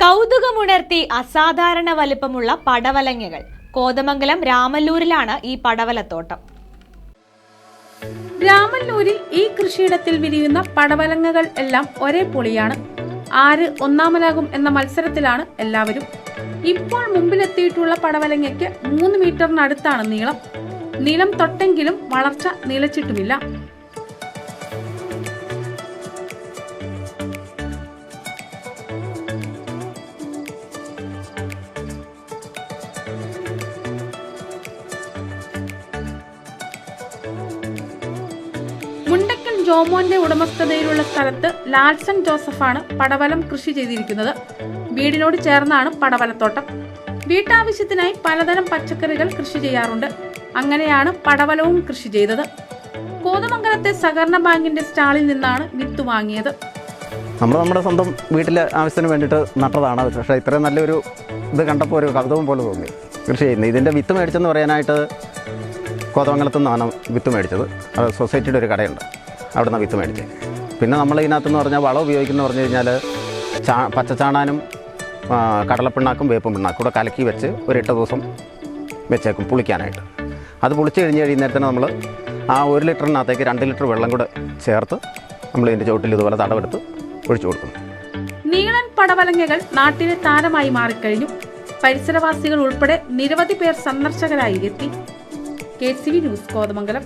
കൗതുകമുണർത്തി അസാധാരണ വലിപ്പമുള്ള പടവലങ്ങകൾ. കോതമംഗലം രാമല്ലൂരിലാണ് ഈ പടവലത്തോട്ടം. രാമല്ലൂരിൽ ഈ കൃഷിയിടത്തിൽ വിരിയുന്ന പടവലങ്ങകൾ എല്ലാം ഒരേ പൊളിയാണ്. ആര് ഒന്നാമനാകും എന്ന മത്സരത്തിലാണ് എല്ലാവരും. ഇപ്പോൾ മുമ്പിലെത്തിയിട്ടുള്ള പടവലങ്ങയ്ക്ക് മൂന്ന് മീറ്ററിനടുത്താണ് നീളം. നീളം തൊട്ടെങ്കിലും വളർച്ച നിലച്ചിട്ടുമില്ല. ജോമോന്റെ ഉടമസ്ഥതയിലുള്ള സ്ഥലത്ത് ലാൽസൺ ജോസഫാണ് പടവലം കൃഷി ചെയ്തിരിക്കുന്നത്. വീടിനോട് ചേർന്നാണ് പടവലത്തോട്ടം. വീട്ടാവശ്യത്തിനായി പലതരം പച്ചക്കറികൾ കൃഷി ചെയ്യാറുണ്ട്. അങ്ങനെയാണ് പടവലവും കൃഷി ചെയ്തത്. കോതമംഗലത്തെ സഹകരണ ബാങ്കിന്റെ സ്റ്റാളിൽ നിന്നാണ് വിത്ത് വാങ്ങിയത്. നമ്മൾ നമ്മുടെ സ്വന്തം വീട്ടിലെ ആവശ്യത്തിന് വേണ്ടിയിട്ട് നട്ടതാണ് പക്ഷേ ഇത്രയും നല്ലൊരു ഇത് കണ്ടപ്പോൾ ഒരു കൗതുകം പോലെ തോന്നി കൃഷി ചെയ്യുന്നത്. ഇതിന്റെ വിത്ത് മേടിച്ചെന്ന് പറയാനായിട്ട് കോതമംഗലത്തു നിന്നാണ് വിത്ത് മേടിച്ചത്. അത് സൊസൈറ്റിയുടെ ഒരു കടയുണ്ട്. അവിടെ നിന്ന് വിത്ത് മേടിക്കുക പിന്നെ നമ്മൾ ഇതിനകത്തെന്ന് പറഞ്ഞാൽ വളം ഉപയോഗിക്കുന്നത് പറഞ്ഞു കഴിഞ്ഞാൽ ചാ പച്ചച്ചാണാനും കടലപ്പിണ്ണാക്കും വേപ്പും പിണ്ണാക്കും കൂടെ കലക്കി വെച്ച് ഒരു എട്ട് ദിവസം വെച്ചേക്കും പുളിക്കാനായിട്ട്. അത് പുളിച്ച് കഴിഞ്ഞ് കഴിയുന്നേരത്തിന് നമ്മൾ ആ ഒരു ലിറ്ററിനകത്തേക്ക് രണ്ട് ലിറ്റർ വെള്ളം കൂടെ ചേർത്ത് നമ്മൾ ഇതിന്റെ ചുവട്ടിൽ ഇതുപോലെ തടവെടുത്ത് ഒഴിച്ചു കൊടുക്കും നീളൻ പടവലങ്ങകൾ നാട്ടിലെ താരമായി മാറിക്കഴിഞ്ഞു. പരിസരവാസികൾ ഉൾപ്പെടെ നിരവധി പേർ സന്ദർശകരായി എത്തി. K C V news Kothamangalam.